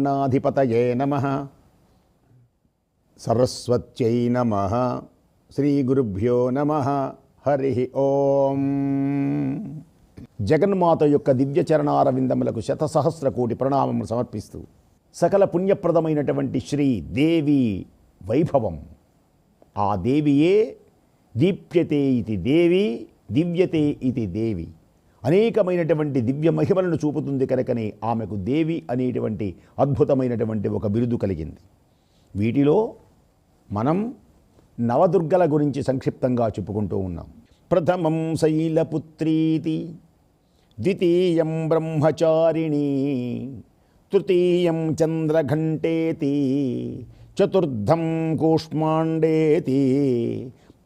శ్రీమహాగణాధిపతయే నమ. సరస్వత్యై నమ. శ్రీగురుభ్యో నమ. హరి ఓం. జగన్మాత యొక్క దివ్య చరణారవిందములకు శతసహస్ర కోటి ప్రణామములు సమర్పిస్తూ సకల పుణ్యప్రదమైనటువంటి శ్రీ దేవి వైభవం. ఆ దేవియే దీప్యతే ఇది దేవి దివ్యతే ఇది దేవి. అనేకమైనటువంటి దివ్య మహిమలను చూపుతుంది కనుకనే ఆమెకు దేవి అనేటువంటి అద్భుతమైనటువంటి ఒక బిరుదు కలిగింది. వీటిలో మనం నవదుర్గల గురించి సంక్షిప్తంగా చెప్పుకుంటూ ఉన్నాం. ప్రథమం శైలపుత్రీతి ద్వితీయం బ్రహ్మచారిణి తృతీయం చంద్రఘంటేతి చతుర్థం కూష్మాండేతి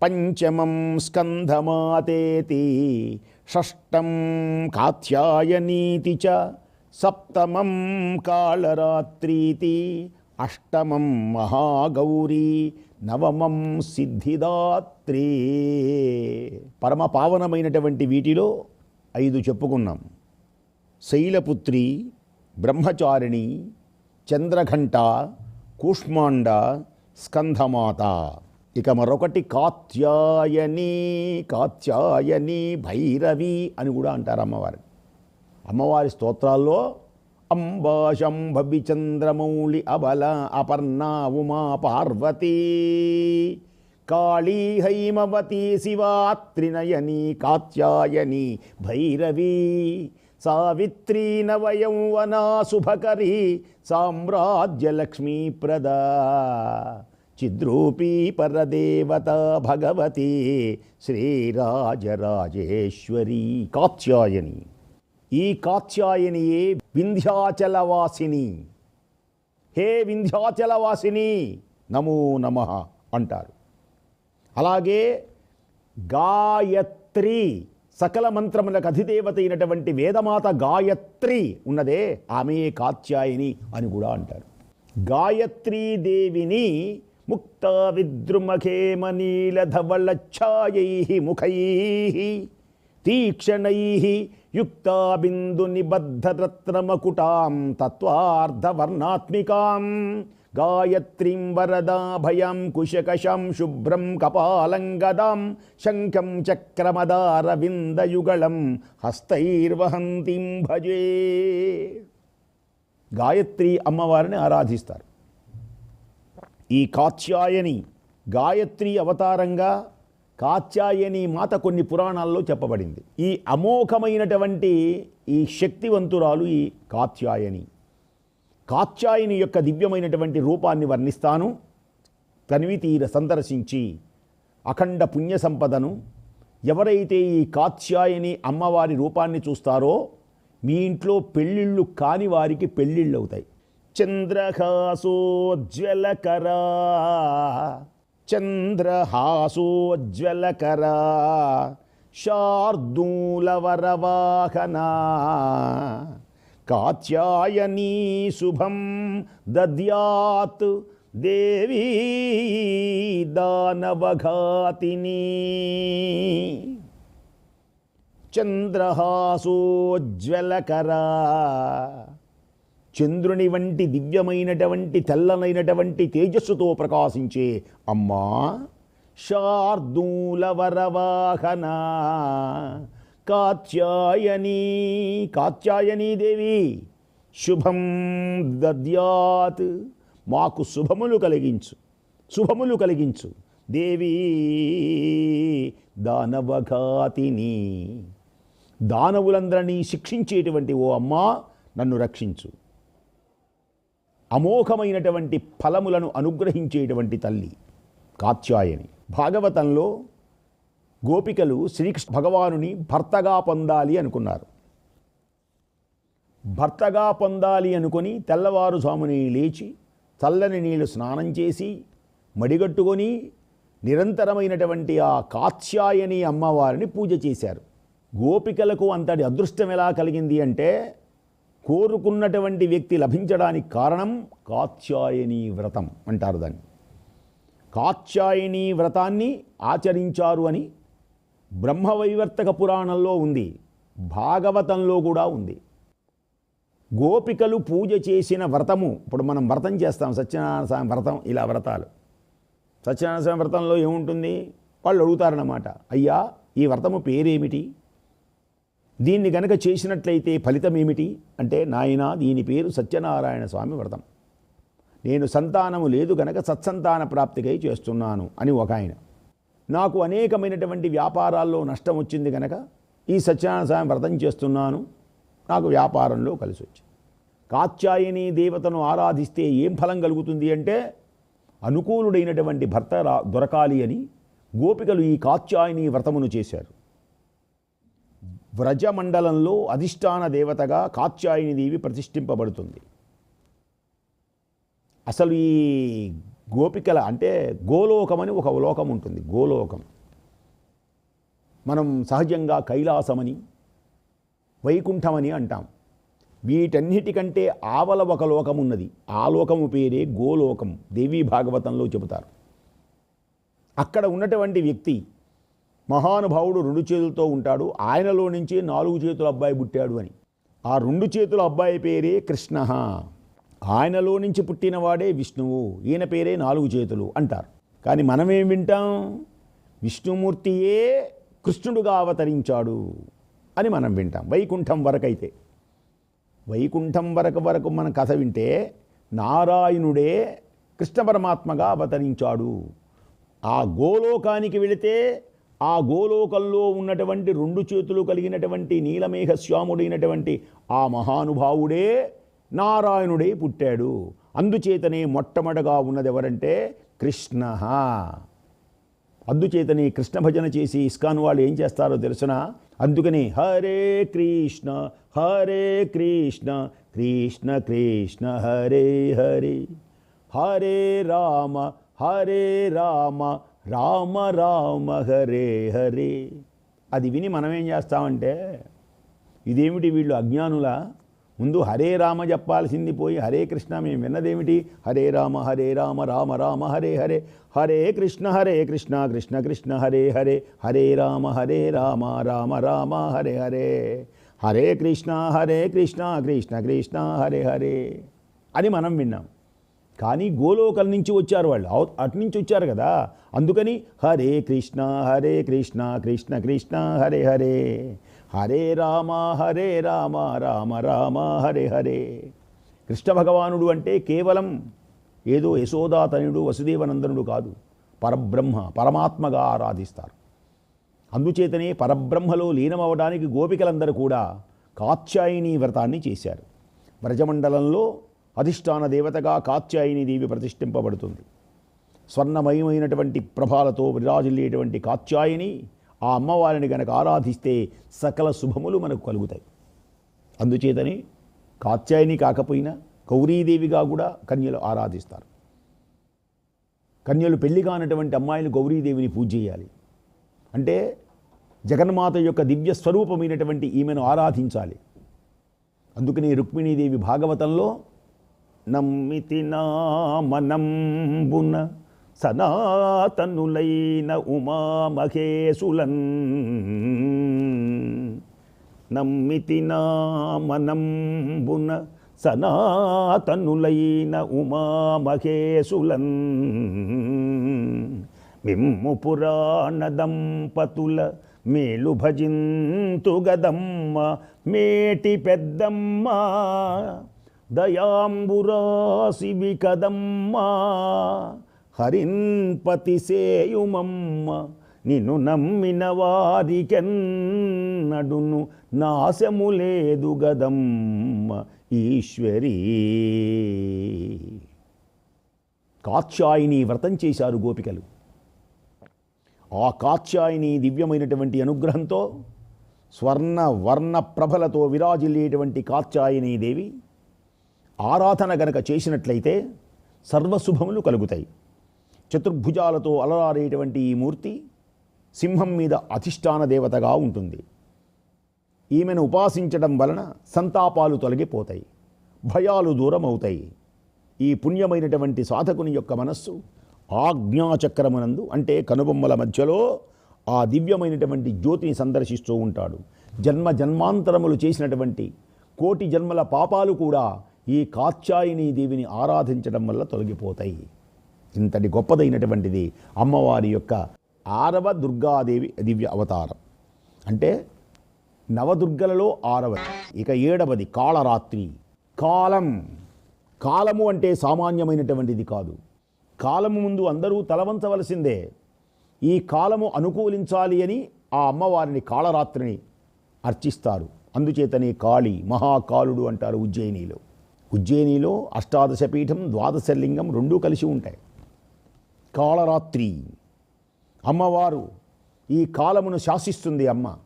పంచమం స్కంధమాతేతి షష్టం కాత్యాయనీతి చ సప్తమం కాళరాత్రీతి అష్టమం మహాగౌరీ నవమం సిద్ధిదాత్రి పరమ పావనమైనటువంటి వీటిలో ఐదు చెప్పుకున్నాం. శైలపుత్రి బ్రహ్మచారిణి చంద్రఘంట కూష్మాండ స్కంధమాత ఇక మరొకటి కాత్యాయని కాత్యాయని భైరవి అని కూడా అంటారు అమ్మవారి. అమ్మవారి స్తోత్రాల్లో అంబాశంభవి చంద్రమౌళి అబల అపర్ణ ఉమా పార్వతీ కాళీ హైమవతి శివాత్రినయని కాత్యాయని భైరవీ సావిత్రీ నవయౌవనా శుభకరీ సామ్రాజ్యలక్ష్మీప్రద చిద్రూపీ పరదేవత భగవతి శ్రీరాజరాజేశ్వరీ కాత్యాయని. ఈ కాత్యాయనియే వింధ్యాచలవాసిని. హే వింధ్యాచలవాసిని నమో నమ అంటారు. అలాగే గాయత్రి సకల మంత్రములకు అధిదేవత అయినటువంటి వేదమాత గాయత్రి ఉన్నదే ఆమె కాత్యాయని అని కూడా అంటారు. గాయత్రీ దేవిని ముక్త విద్రుమఖేమనీలధవళఛాయై ముఖై తీక్షణై యుక్తాబిందు నిబద్ధరత్నమకుటాం తత్వార్ధవర్ణాత్మికాం గాయత్రీం వరదాభయాం కుశకశాం శుభ్రం కపాలంగదాం శంఖం చక్రమదారవిందయుగళం హస్తైర్వహంతిం భజే. గాయత్రి అమ్మవారిని ఆరాధిస్తారు. ఈ కాత్యాయని గాయత్రి అవతారంగా కాత్యాయని మాత కొన్ని పురాణాల్లో చెప్పబడింది. ఈ అమోఘమైనటువంటి ఈ శక్తివంతురాలు ఈ కాత్యాయని. కాత్యాయని యొక్క దివ్యమైనటువంటి రూపాన్ని వర్ణిస్తాను. తనివితీర సందర్శించి అఖండ పుణ్య సంపదను ఎవరైతే ఈ కాత్యాయని అమ్మవారి రూపాన్ని చూస్తారో మీ ఇంట్లో పెళ్ళిళ్ళు కాని వారికి పెళ్ళిళ్ళు అవుతాయి చంద్రహాసోజ్వలకరా. చంద్రహాసోజ్వలకరా. శార్దూలవరవాహనా. కాత్యాయనీ శుభం దద్యాత్ దేవీ దానవఘాతిని. చంద్రహాసోజ్వలకరా. చంద్రుని వంటి దివ్యమైనటువంటి తెల్లనైనటువంటి తేజస్సుతో ప్రకాశించే అమ్మా శార్దూలవరవాహన కాత్యాయని కాత్యాయనీ దేవి శుభం దద్యాత్. మాకు శుభములు కలిగించు శుభములు కలిగించు దేవీ దానవఘాతిని. దానవులందరినీ శిక్షించేటువంటి ఓ అమ్మా నన్ను రక్షించు. అమోఘమైనటువంటి ఫలములను అనుగ్రహించేటువంటి తల్లి కాత్యాయని. భాగవతంలో గోపికలు శ్రీకృష్ణ భగవానుని భర్తగా పొందాలి అనుకున్నారు. భర్తగా పొందాలి అనుకొని తెల్లవారుజాముని లేచి చల్లని నీళ్ళు స్నానం చేసి మడిగట్టుకొని నిరంతరమైనటువంటి ఆ కాత్యాయని అమ్మవారిని పూజ చేశారు. గోపికలకు అంతటి అదృష్టం ఎలా కలిగింది అంటే కోరుకున్నటువంటి వ్యక్తి లభించడానికి కారణం కాత్యాయని వ్రతం అంటారు దాన్ని. కాత్యాయని వ్రతాన్ని ఆచరించారు అని బ్రహ్మవైవర్తక పురాణంలో ఉంది భాగవతంలో కూడా ఉంది. గోపికలు పూజ చేసిన వ్రతము ఇప్పుడు మనం వ్రతం చేస్తాం సత్యనారాయణ స్వామి వ్రతం ఇలా వ్రతాలు. సత్యనారాయణ స్వామి వ్రతంలో ఏముంటుంది? వాళ్ళు అడుగుతారన్నమాట అయ్యా ఈ వ్రతము పేరేమిటి? దీన్ని గనక చేసినట్లయితే ఫలితం ఏమిటి? అంటే నాయనా దీని పేరు సత్యనారాయణ స్వామి వ్రతం. నేను సంతానము లేదు గనక సత్సంతాన ప్రాప్తికై చేస్తున్నాను అని ఒక ఆయన. నాకు అనేకమైనటువంటి వ్యాపారాల్లో నష్టం వచ్చింది గనక ఈ సత్యనారాయణ స్వామి వ్రతం చేస్తున్నాను. నాకు వ్యాపారంలో కలిసి వచ్చింది. కాత్యాయని దేవతను ఆరాధిస్తే ఏం ఫలం కలుగుతుంది అంటే అనుకూలుడైనటువంటి భర్త రా దొరకాలి అని గోపికలు ఈ కాత్యాయని వ్రతమును చేశారు. వ్రజమండలంలో అధిష్టాన దేవతగా కాత్యాయని దేవి ప్రతిష్ఠింపబడుతుంది. అసలు ఈ గోపికల అంటే గోలోకమని ఒక లోకం ఉంటుంది గోలోకం. మనం సహజంగా కైలాసమని వైకుంఠమని అంటాం. వీటన్నిటికంటే ఆవల ఒక లోకం ఉన్నది ఆ లోకము పేరే గోలోకం దేవీ భాగవతంలో చెబుతారు. అక్కడ ఉన్నటువంటి వ్యక్తి మహానుభావుడు రెండు చేతులతో ఉంటాడు. ఆయనలో నుంచి నాలుగు చేతుల అబ్బాయి పుట్టాడు అని. ఆ రెండు చేతుల అబ్బాయి పేరే కృష్ణ. ఆయనలో నుంచి పుట్టినవాడే విష్ణువు. ఈయన పేరే నాలుగు చేతులు అంటారు. కానీ మనమేం వింటాం? విష్ణుమూర్తియే కృష్ణుడుగా అవతరించాడు అని మనం వింటాం. వైకుంఠం వరకైతే. వైకుంఠం వరకు వరకు మన కథ వింటే నారాయణుడే కృష్ణ పరమాత్మగా అవతరించాడు. ఆ గోలోకానికి వెళితే ఆ గోలోకంలో ఉన్నటువంటి రెండు చేతులు కలిగినటువంటి నీలమేఘ శ్యాముడైనటువంటి ఆ మహానుభావుడే నారాయణుడే పుట్టాడు. అందుచేతనే మొట్టమొదగా ఉన్నది ఎవరంటే కృష్ణ. అందుచేతనే కృష్ణ భజన చేసి ఇస్కాన్ వాళ్ళు ఏం చేస్తారో తెలుసిన? అందుకని హరే కృష్ణ హరే కృష్ణ కృష్ణ కృష్ణ హరే హరే. హరే రామ హరే రామ రామ రామ హరే హరే. అది విని మనం ఏం చేస్తామంటే ఇదేమిటి వీళ్ళు అజ్ఞానుల? ముందు హరే రామ చెప్పాల్సింది పోయి హరే కృష్ణ మేము విన్నదేమిటి? హరే రామ హరే రామ రామ రామ హరే హరే. హరే కృష్ణ హరే కృష్ణ కృష్ణ కృష్ణ హరే హరే. హరే రామ హరే రామ రామ రామ హరే హరే. హరే కృష్ణ హరే కృష్ణ కృష్ణ కృష్ణ హరే హరే. అని మనం విన్నాం. కానీ గోలోకల్ నుంచి వచ్చారు వాళ్ళు. అవు- అటు నుంచి వచ్చారు కదా. అందుకని హరే కృష్ణ హరే కృష్ణ కృష్ణ కృష్ణ హరే హరే. హరే రామ హరే రామ రామ రామ హరే హరే. కృష్ణ భగవానుడు అంటే కేవలం ఏదో యశోదాతనుడు వసుదేవనందనుడు కాదు. పరబ్రహ్మ పరమాత్మగా ఆరాధిస్తారు. అందుచేతనే పరబ్రహ్మలో లీనమవడానికి గోపికలందరూ కూడా కాత్యాయని వ్రతాన్ని చేశారు. వ్రజమండలంలో అధిష్టాన దేవతగా కాత్యాయని దేవి ప్రతిష్ఠింపబడుతుంది. స్వర్ణమయమైనటువంటి ప్రభాలతో విరాజిల్లేటువంటి కాత్యాయని ఆ అమ్మవారిని గనక ఆరాధిస్తే సకల శుభములు మనకు కలుగుతాయి. అందుచేతనే కాత్యాయని కాకపోయినా గౌరీదేవిగా కూడా కన్యలు ఆరాధిస్తారు. కన్యలు పెళ్ళి కానటువంటి అమ్మాయిలు గౌరీదేవిని పూజ చేయాలి. అంటే జగన్మాత యొక్క దివ్య స్వరూపమైనటువంటి ఈమెను ఆరాధించాలి. అందుకని రుక్మిణీదేవి భాగవతంలో నమ్మితి నామనంబున సనాతనులైన ఉమామహేశులన్. నమ్మితి నామనంబున సనాతనులైన ఉమామహేశులన్. మిమ్ము పురాణ దంపతుల మేలు భజింతు గదమ్మ మేటి పెద్దమ్మ. దయాంబురాసివి కదమ్మా హరిన్పతి సేయుమమ్మ నిన్ను నమ్మిన వారికెన్నడును నాశము లేదు గదమ్మ ఈశ్వరీ. కాత్యాయిని వ్రతం చేశారు గోపికలు. ఆ కాత్యాయిని దివ్యమైనటువంటి అనుగ్రహంతో స్వర్ణ వర్ణ ప్రభలతో విరాజిల్లేటువంటి కాత్యాయిని దేవి ఆరాధన గనక చేసినట్లయితే సర్వశుభములు కలుగుతాయి. చతుర్భుజాలతో అలరారేటువంటి ఈ మూర్తి సింహం మీద అధిష్టాన దేవతగా ఉంటుంది. ఈమెను ఉపాసించడం వలన సంతాపాలు తొలగిపోతాయి భయాలు దూరం అవుతాయి ఈ పుణ్యమైనటువంటి సాధకుని యొక్క మనస్సు ఆజ్ఞాచక్రమునందు అంటే కనుబొమ్మల మధ్యలో ఆ దివ్యమైనటువంటి జ్యోతిని సందర్శిస్తూ ఉంటాడు. జన్మ జన్మాంతరములు చేసినటువంటి కోటి జన్మల పాపాలు కూడా ఈ కాత్యాయని దేవిని ఆరాధించడం వల్ల తొలగిపోతాయి. ఇంతటి గొప్పదైనటువంటిది అమ్మవారి యొక్క ఆరవ దుర్గాదేవి దివ్య అవతారం. అంటే నవదుర్గలలో ఆరవది ఇక ఏడవది కాళరాత్రి. కాలం. కాలము అంటే సామాన్యమైనటువంటిది కాదు. కాలము ముందు అందరూ తలవంచవలసిందే. ఈ కాలము అనుకూలించాలి అని ఆ అమ్మవారిని కాళరాత్రిని అర్చిస్తారు. అందుచేతనే కాళి మహాకాలుడు అంటారు ఉజ్జయినిలో. ఉజ్జయినిలో అష్టాదశ పీఠం రెండూ కలిసి ఉంటాయి. కాళరాత్రి. అమ్మవారు ఈ కాలమును శాసిస్తుంది అమ్మ.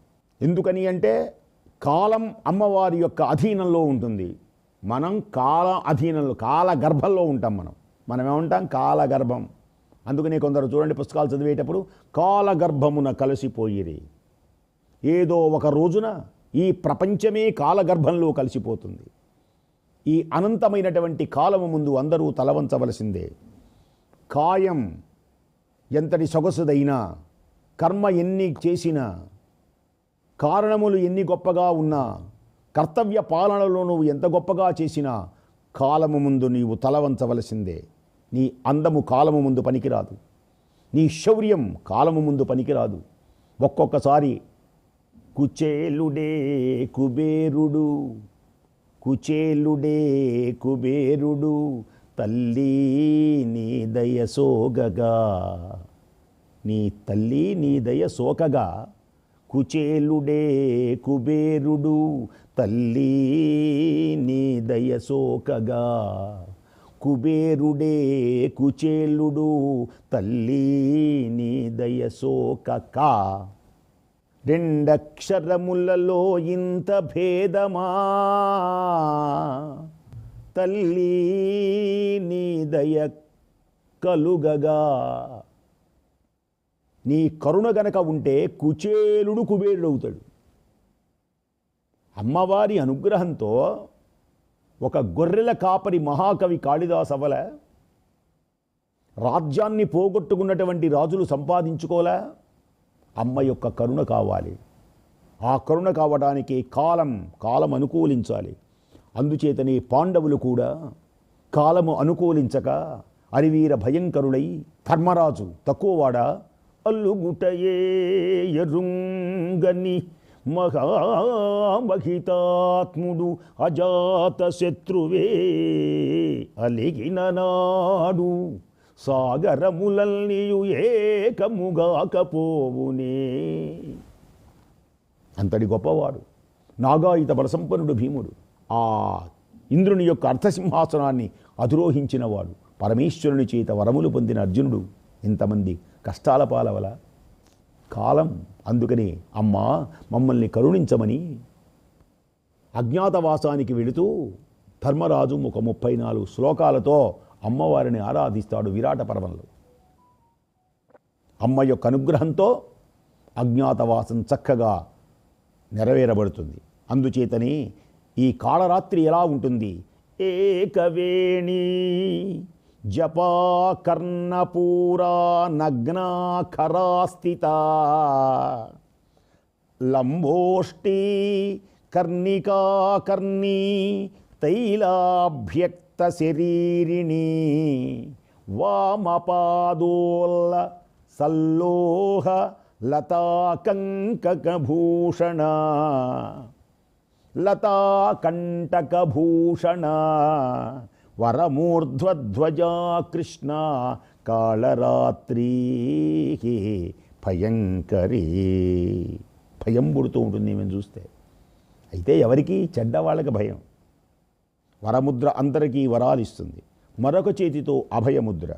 ఎందుకని అంటే కాలం అమ్మవారి యొక్క అధీనంలో ఉంటుంది. మనం కాల అధీనంలో కాల గర్భంలో ఉంటాం మనం. మనం ఏమంటాం? కాలగర్భం అందుకనే కొందరు చూడండి పుస్తకాలు చదివేటప్పుడు కాలగర్భమున కలిసిపోయిరి. ఏదో ఒక రోజున ఈ ప్రపంచమే కాలగర్భంలో కలిసిపోతుంది. ఈ అనంతమైనటువంటి కాలము ముందు అందరూ తలవంచవలసిందే. కాయం ఎంతటి సొగసుదైనా కర్మ ఎన్ని చేసినా కారణములు ఎన్ని గొప్పగా ఉన్నా కర్తవ్య పాలనలో నువ్వు ఎంత గొప్పగా చేసినా కాలము ముందు నీవు తలవంచవలసిందే. నీ అందము కాలము ముందు పనికిరాదు. నీ శౌర్యం కాలము ముందు పనికిరాదు. ఒక్కొక్కసారి కుచేలుడే కుబేరుడు కుచేలుడే కుబేరుడు తల్లి నీ దయ సోగగా. నీ తల్లి నీ దయ సోకగా. కుచేలుడే కుబేరుడు తల్లి నీ దయ సోకగా. కుబేరుడే కుచేలుడు తల్లి నీ దయ సోకకా. రెండక్షరములలో ఇంత భేదమా? తల్లి నీ దయ కలుగగా. నీ కరుణ గనక ఉంటే కుచేలుడు కుబేరుడు అవుతాడు అమ్మవారి అనుగ్రహంతో ఒక గొర్రెల కాపరి మహాకవి కాళిదాస్ అవల రాజ్యాన్ని పోగొట్టుకున్నటువంటి రాజులు సంపాదించుకోలే అమ్మ యొక్క కరుణ కావాలి. ఆ కరుణ కావడానికి కాలం కాలం అనుకూలించాలి. అందుచేతనే పాండవులు కూడా కాలము అనుకూలించక అరివీర భయంకరుడై ధర్మరాజు తక్కువవాడా? అల్లుగుటయే ఎరుంగని మహామహితాత్ముడు అజాత శత్రువే అలిగిన నాడు. సాగరములల్నియు ఏకముగాకపోవునే. అంతటి గొప్పవాడు నాగాయుత బలసంపన్నుడు భీముడు ఆ ఇంద్రుని యొక్క అర్థసింహాసనాన్ని అధిరోహించినవాడు పరమేశ్వరుని చేత వరములు పొందిన అర్జునుడు. ఇంతమంది కష్టాల పాలవల. కాలం అందుకనే అమ్మా మమ్మల్ని కరుణించమని అజ్ఞాతవాసానికి వెళుతూ ధర్మరాజు ఒక ముప్పై నాలుగు శ్లోకాలతో అమ్మవారిని ఆరాధిస్తాడు విరాట పర్వంలో. అమ్మ యొక్క అనుగ్రహంతో అజ్ఞాతవాసం చక్కగా నెరవేరబడుతుంది. అందుచేతనే ఈ కాళరాత్రి ఎలా ఉంటుంది? ఏకవేణి జపా కర్ణపూరా నగ్నాఖరాస్థిత లంబోష్టి కర్ణికాకర్ణీ తైలాభ్యక్త శరీరిణి వామపాదోల్ల సల్లోహ లతాకంకభూషణ లతాకంటకభూషణ. వరమూర్ధ్వధ్వజా కృష్ణ కాళరాత్రి భయంకరీ. భయం పుడుతూ ఉంటుంది మేము చూస్తే. అయితే ఎవరికి చెడ్డ వాళ్ళకి భయం. వరముద్ర అందరికీ వరాలు ఇస్తుంది. మరొక చేతితో అభయముద్ర.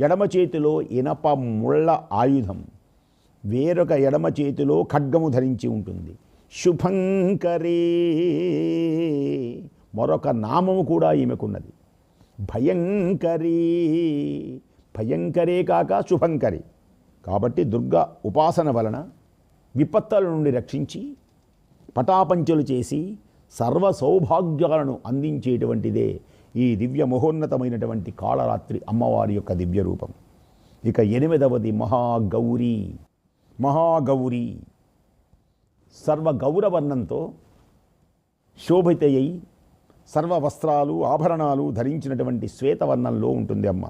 ఎడమ చేతిలో ఇనప ముళ్ళ ఆయుధం. వేరొక ఎడమ చేతిలో ఖడ్గము ధరించి ఉంటుంది. శుభంకరే. మరొక నామము కూడా ఈమెకున్నది. భయంకరీ. భయంకరే కాక శుభంకరి. కాబట్టి దుర్గా ఉపాసన వలన విపత్తుల నుండి రక్షించి పటాపంచలు చేసి సర్వ సౌభాగ్యాలను అందించేటువంటిదే ఈ దివ్య మహోన్నతమైనటువంటి కాళరాత్రి అమ్మవారి యొక్క దివ్య రూపం ఇక ఎనిమిదవది మహాగౌరీ. మహాగౌరీ. సర్వ గౌరవర్ణంతో శోభితయ్యి సర్వ వస్త్రాలు ఆభరణాలు ధరించినటువంటి శ్వేతవర్ణంలో ఉంటుంది అమ్మ.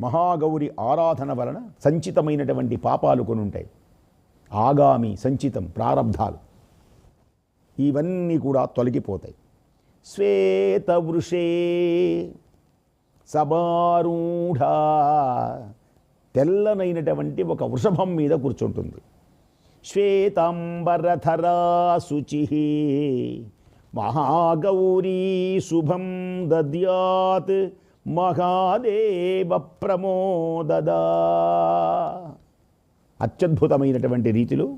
మహాగౌరి ఆరాధన వలన సంచితమైనటువంటి పాపాలు కొనుంటాయి. ఆగామి సంచితం ప్రారంధాలు ఇవన్నీ కూడా తొలగిపోతాయి. శ్వేతవృషే సబారూఢ తెల్లనైనటువంటి ఒక వృషభం మీద కూర్చుంటుంది. శ్వేతాంబరధరా శుచి మహాగౌరీ శుభం దద్యాత్ మహాదేవ ప్రమోదదా. అత్యద్భుతమైనటువంటి రీతిలో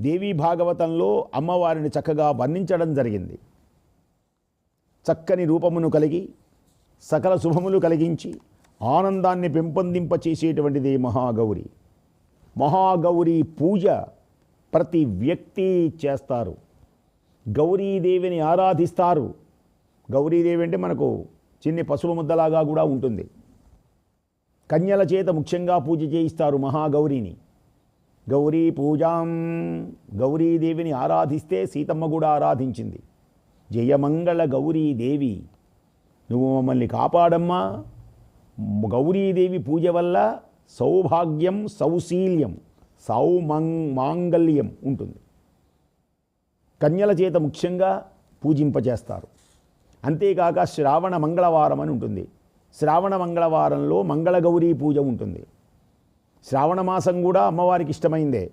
దేవీ భాగవతంలో అమ్మవారిని చక్కగా వర్ణించడం జరిగింది. చక్కని రూపమును కలిగి సకల శుభములు కలిగించి ఆనందాన్ని పెంపొందింపచేసేటువంటిది మహాగౌరి. మహాగౌరి పూజ ప్రతి వ్యక్తి చేస్తారు. గౌరీదేవిని ఆరాధిస్తారు. గౌరీదేవి అంటే మనకు చిన్ని పశువు ముద్దలాగా కూడా ఉంటుంది. కన్యల చేత ముఖ్యంగా పూజ చేయిస్తారు మహాగౌరిని. గౌరీ పూజాం గౌరీదేవిని ఆరాధిస్తే సీతమ్మ కూడా ఆరాధించింది. జయమంగళ గౌరీదేవి. నువ్వు మమ్మల్ని కాపాడమ్మా. గౌరీదేవి పూజ వల్ల సౌభాగ్యం సౌశీల్యం సౌమంగ్ మాంగల్యం ఉంటుంది. కన్యల చేత ముఖ్యంగా పూజింపచేస్తారు. అంతేకాక శ్రావణ మంగళవారం అని ఉంటుంది. శ్రావణ మంగళవారంలో మంగళగౌరీ పూజ ఉంటుంది. శ్రావణ మాసం కూడా అమ్మవారికి ఇష్టమైందే.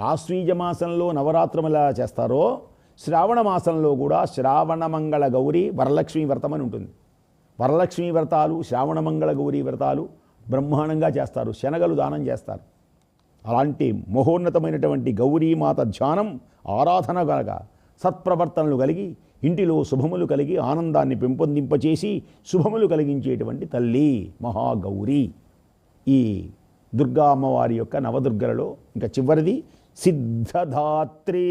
ఆశ్వీజ మాసంలో నవరాత్రులు ఎలా చేస్తారో శ్రావణ మాసంలో కూడా శ్రావణమంగళ గౌరీ గౌరి వరలక్ష్మి వ్రతం అని ఉంటుంది. వరలక్ష్మి వ్రతాలు శ్రావణమంగళ గౌరీ వ్రతాలు బ్రహ్మాండంగా చేస్తారు. శనగలు దానం చేస్తారు. అలాంటి మహోన్నతమైనటువంటి గౌరీమాత ధ్యానం ఆరాధన కనుక సత్ప్రవర్తనలు కలిగి ఇంటిలో శుభములు కలిగి ఆనందాన్ని పెంపొందింపచేసి శుభములు కలిగించేటువంటి తల్లి మహాగౌరీ. ఈ దుర్గా అమ్మవారి యొక్క నవదుర్గలలో ఇంకా చివరిది సిద్ధధాత్రి.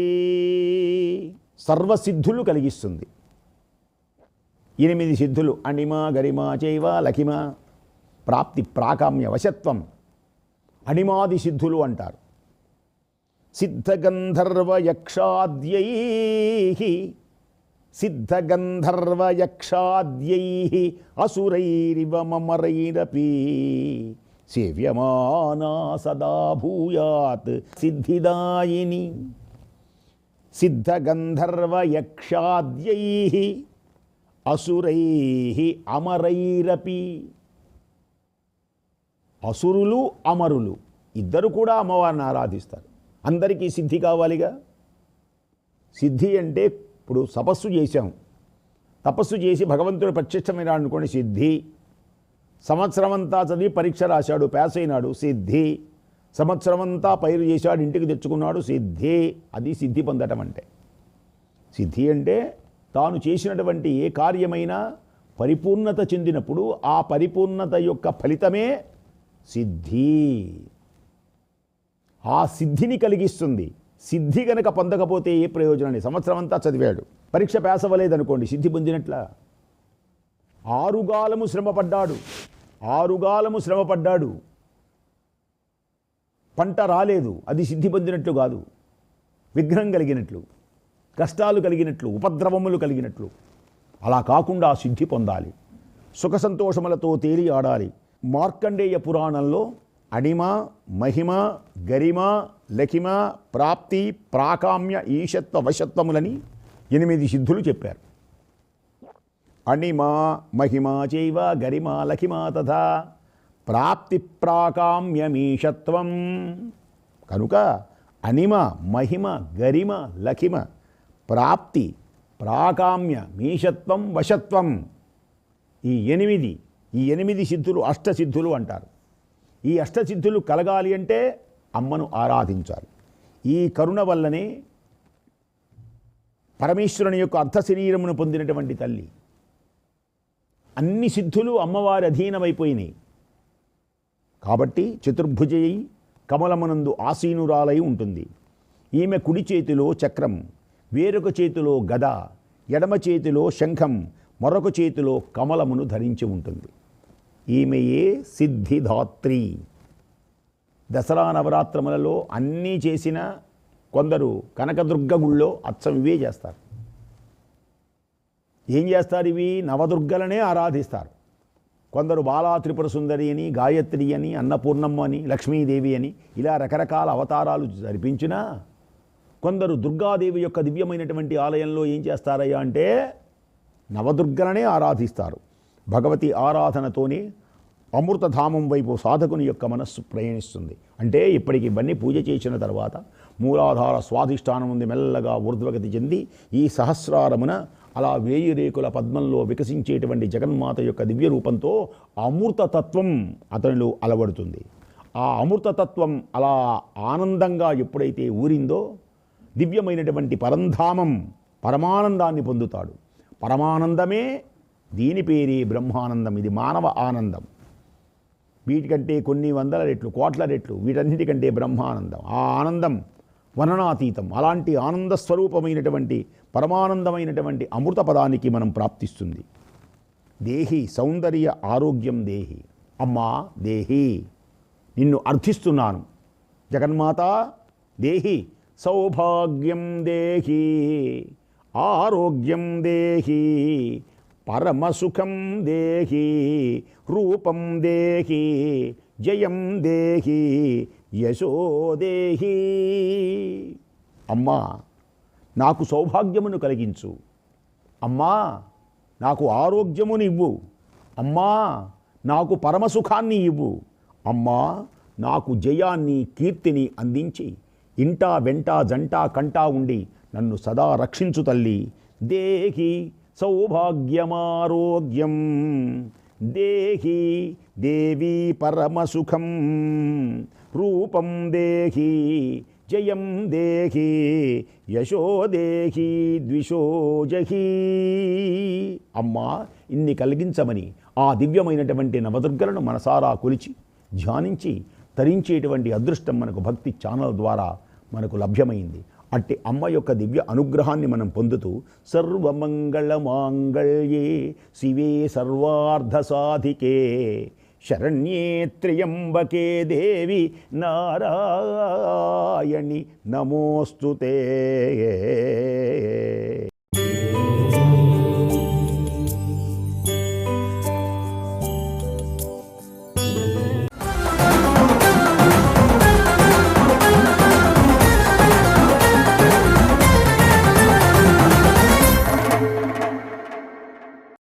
సర్వసిద్ధులు కలిగిస్తుంది. ఎనిమిది సిద్ధులు. అణిమ గరిమ చైవ లఖిమ. ప్రాప్తి ప్రాకామ్య వశత్వం. అణిమాది సిద్ధులు అంటారు. సిద్ధగంధర్వ యక్షాద్యై సిద్ధగంధర్వ యక్షాద్యై అసురైరివమమరైరపి సేవ్యమానా సదా భూయాత్ సిద్ధిదాయిని సిద్ధగంధర్వయక్షాద్యై అసురై అమరైరపి అసురులు అమరులు ఇద్దరు కూడా అమ్మవారిని ఆరాధిస్తారు. అందరికీ సిద్ధి కావాలిగా? సిద్ధి అంటే ఇప్పుడు తపస్సు చేశాం. తపస్సు చేసి భగవంతుడు ప్రత్యక్షమైన అనుకోండి సిద్ధి. సంవత్సరం అంతా చదివి పరీక్ష రాశాడు పాస్ అయినాడు సిద్ధి. సంవత్సరం అంతా పైరు చేశాడు ఇంటికి తెచ్చుకున్నాడు సిద్ధి. అది సిద్ధి పొందటం అంటే. సిద్ధి అంటే తాను చేసినటువంటి ఏ కార్యమైనా పరిపూర్ణత చెందినప్పుడు ఆ పరిపూర్ణత యొక్క ఫలితమే సిద్ధి. ఆ సిద్ధిని కలిగిస్తుంది. సిద్ధి కనుక పొందకపోతే ఏ ప్రయోజనాన్ని సంవత్సరం అంతా చదివాడు. పరీక్ష పేసవలేదనుకోండి సిద్ధి పొందినట్ల? ఆరుగాలము శ్రమపడ్డాడు. ఆరుగాలము శ్రమపడ్డాడు. పంట రాలేదు. అది సిద్ధి పొందినట్లు కాదు. విఘ్నం కలిగినట్లు కష్టాలు కలిగినట్లు ఉపద్రవములు కలిగినట్లు. అలా కాకుండా సిద్ధి పొందాలి. సుఖ సంతోషములతో తేలి ఆడాలి. మార్కండేయ పురాణంలో అణిమ మహిమ గరిమ లఖిమ ప్రాప్తి ప్రాకామ్య ఈశత్వ వశత్వములని ఎనిమిది సిద్ధులు చెప్పారు. అణిమా మహిమా చైవ గరిమ లఖిమ తథా. ప్రాప్తి ప్రాకామ్యమీషత్వం. కనుక అణిమ మహిమ గరిమ లఖిమ ప్రాప్తి ప్రాకామ్య మీషత్వం వశత్వం. ఈ ఎనిమిది ఈ ఎనిమిది సిద్ధులు అష్టసిద్ధులు అంటారు. ఈ అష్టసిద్ధులు కలగాలి అంటే అమ్మను ఆరాధించాలి. ఈ కరుణ వల్లనే పరమేశ్వరుని యొక్క అర్ధ శరీరమును పొందినటువంటి తల్లి. అన్ని సిద్ధులు అమ్మవారి అధీనమైపోయినాయి. కాబట్టి చతుర్భుజయి కమలమునందు ఆసీనురాలై ఉంటుంది. ఈమె కుడి చేతిలో చక్రం వేరొక చేతిలో గద ఎడమ చేతిలో శంఖం మరొక చేతిలో కమలమును ధరించి ఉంటుంది. ఈమెయే సిద్ధిధాత్రి? దసరా నవరాత్రములలో అన్నీ చేసిన కొందరు కనకదుర్గ గుళ్ళో అచ్చం ఇవే చేస్తారు. ఏం చేస్తారు ఇవి? నవదుర్గలనే ఆరాధిస్తారు. కొందరు బాలా త్రిపుర సుందరి అని గాయత్రి అని అన్నపూర్ణమ్మ అని లక్ష్మీదేవి అని ఇలా రకరకాల అవతారాలు జరిపించినా కొందరు దుర్గాదేవి యొక్క దివ్యమైనటువంటి ఆలయంలో ఏం చేస్తారయ్యా అంటే నవదుర్గలనే ఆరాధిస్తారు. భగవతి ఆరాధనతోనే అమృతధామం వైపు సాధకుని యొక్క మనస్సు ప్రయాణిస్తుంది. అంటే ఇప్పటికి ఇవన్నీ పూజ చేసిన తర్వాత మూలాధార స్వాధిష్టానం ఉంది మెల్లగా ఊర్ధ్వగతి చెంది ఈ సహస్రారమున అలా వేయి రేకుల పద్మంలో వికసించేటువంటి జగన్మాత యొక్క దివ్య రూపంతో అమృతతత్వం అతనిలో అలవడుతుంది. ఆ అమృతతత్వం అలా ఆనందంగా ఎప్పుడైతే ఊరిందో దివ్యమైనటువంటి పరంధామం పరమానందాన్ని పొందుతాడు. పరమానందమే దీని పేరే బ్రహ్మానందం. ఇది మానవ ఆనందం. వీటికంటే కొన్ని వందల రెట్లు కోట్ల రెట్లు వీటన్నిటికంటే బ్రహ్మానందం. ఆ ఆనందం వర్ణనాతీతం. అలాంటి ఆనంద స్వరూపమైనటువంటి పరమానందమైనటువంటి అమృత పదానికి మనం ప్రాప్తిస్తుంది. దేహి సౌందర్య ఆరోగ్యం దేహి. అమ్మా దేహి నిన్ను అర్థిస్తున్నాను. జగన్మాత దేహి సౌభాగ్యం దేహి ఆరోగ్యం దేహి పరమసుఖం దేహి రూపం దేహి జయం దేహి యశో దేహి. అమ్మా నాకు సౌభాగ్యమును కలిగించు. అమ్మా నాకు ఆరోగ్యమును ఇవ్వు. అమ్మా నాకు పరమసుఖాన్ని ఇవ్వు. అమ్మా నాకు జయాన్ని కీర్తిని అందించి ఇంటా వెంట జంటా కంటా ఉండి నన్ను సదా రక్షించు తల్లి. దేహి సౌభాగ్యమారోగ్యం. దేహి దేవీ పరమసుఖం. రూపం దేహి జయం దేహి యశో దేహి ద్విషో జహి అమ్మా ఇన్ని కలిగించమని ఆ దివ్యమైనటువంటి నవదుర్గలను మనసారా కొలిచి ధ్యానించి తరించేటువంటి అదృష్టం మనకు భక్తి ఛానల్ ద్వారా మనకు లభ్యమైంది. అట్టి అమ్మ యొక్క దివ్య అనుగ్రహాన్ని మనం పొందుతూ సర్వమంగళమాంగళ్యే శివే సర్వార్ధ సాధికే శరణ్యే త్ర్యంబకే దేవి నారాయణి నమోస్తుతే